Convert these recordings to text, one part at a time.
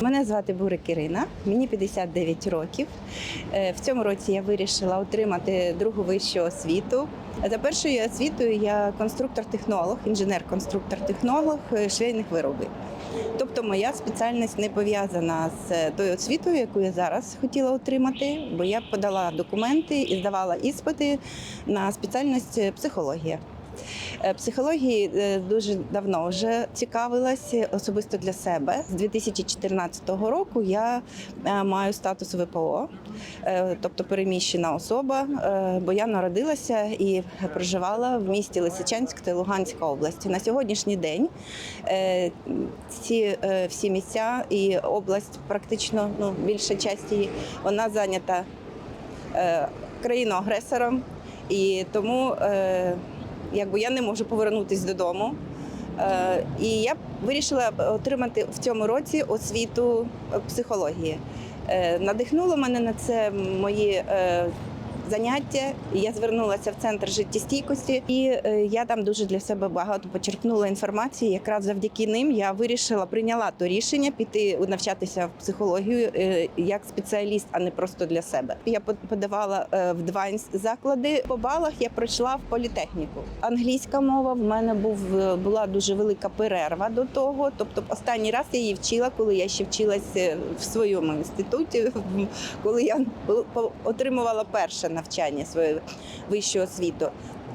Мене звати Бурик Ірина, мені 59 років. Е, В цьому році я вирішила отримати другу вищу освіту. За першою освітою я конструктор-технолог, інженер-конструктор-технолог е, швейних виробів. Тобто моя спеціальність не пов'язана з е, тою освітою, яку я зараз хотіла отримати, бо я подала документи і здавала іспити на спеціальність психологія. Е, Психології е, дуже давно вже цікавилася особисто для себе. З 2014 року я е, маю статус ВПО, тобто переміщена особа, бо я народилася і проживала в місті Лисичанськ та Луганська області. На сьогоднішній день ці всі місця і область практично ну, більша часть її вона зайнята країною-агресором. І тому якби я не можу повернутися додому. Е, і я вирішила отримати в цьому році освіту е, психології. Е, надихнуло мене на це мої е, заняття. Я звернулася в центр життєстійкості, і е, я там дуже для себе багато почерпнула інформації. Якраз завдяки ним я вирішила, прийняла то рішення піти навчатися в психологію е, як спеціаліст, а не просто для себе. Я под- подавала е, в два заклади. По балах я пройшла в політехніку. Англійська мова в мене був була дуже велика перерва до того. Тобто, останній раз я її вчила, коли я ще вчилася в своєму інституті, коли я отримувала перше навчання свою вищу освіту.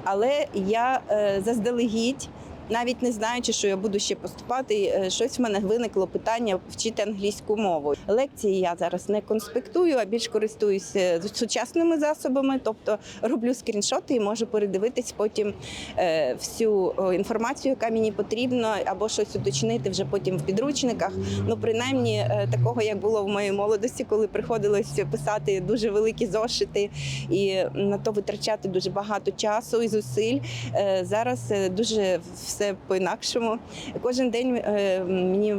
Але я е, заздалегідь. Навіть не знаючи, що я буду ще поступати, е, щось в мене виникло питання вчити англійську мову. Лекції я зараз не конспектую, а більш користуюся сучасними засобами, тобто роблю скріншоти і можу передивитись потім е, всю інформацію, яка мені потрібна, або щось уточнити вже потім в підручниках. Ну, принаймні, е, такого як було в моїй молодості, коли приходилось писати дуже великі зошити і на то витрачати дуже багато часу і зусиль. Е, Зараз е, дуже все по-інакшому. Кожен день е, мені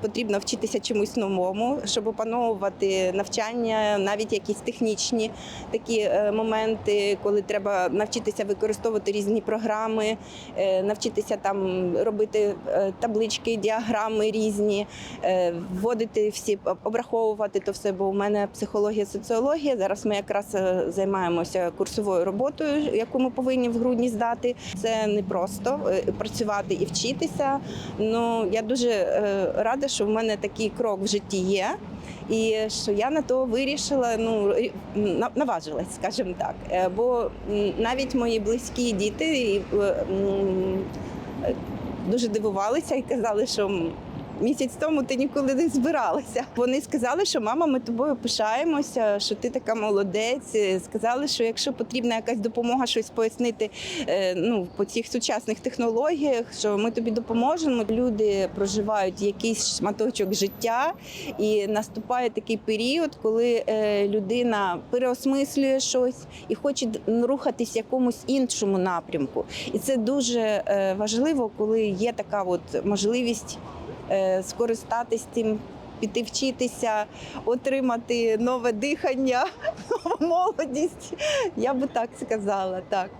потрібно вчитися чомусь новому, щоб опановувати навчання, навіть якісь технічні такі е, моменти, коли треба навчитися використовувати різні програми, е, навчитися там робити таблички, діаграми різні, вводити всі, обраховувати то все, бо у мене психологія, соціологія. Зараз ми якраз займаємося курсовою роботою, яку ми повинні в грудні здати. Це не просто е, працювати і вчитися. Ну я дуже е, рада, що в мене такий крок в житті є. І що я на то вирішила, ну наважилась, скажімо так. Е, Бо навіть мої близькі діти е, дуже дивувалися і казали, що місяць тому ти нікуди не збиралася. Вони сказали, що мама, ми тобою пишаємося, що ти така молодець. Сказали, що якщо потрібна якась допомога, щось пояснити е, ну, по цих сучасних технологіях, що ми тобі допоможемо. Люди проживають якийсь шматочок життя, і наступає такий період, коли е, людина переосмислює щось і хоче рухатись в якомусь іншому напрямку. І це дуже е, важливо, коли є така от можливість скористатись тим. Піти вчитися, отримати нове дихання, нову молодість. Я би так сказала. Так.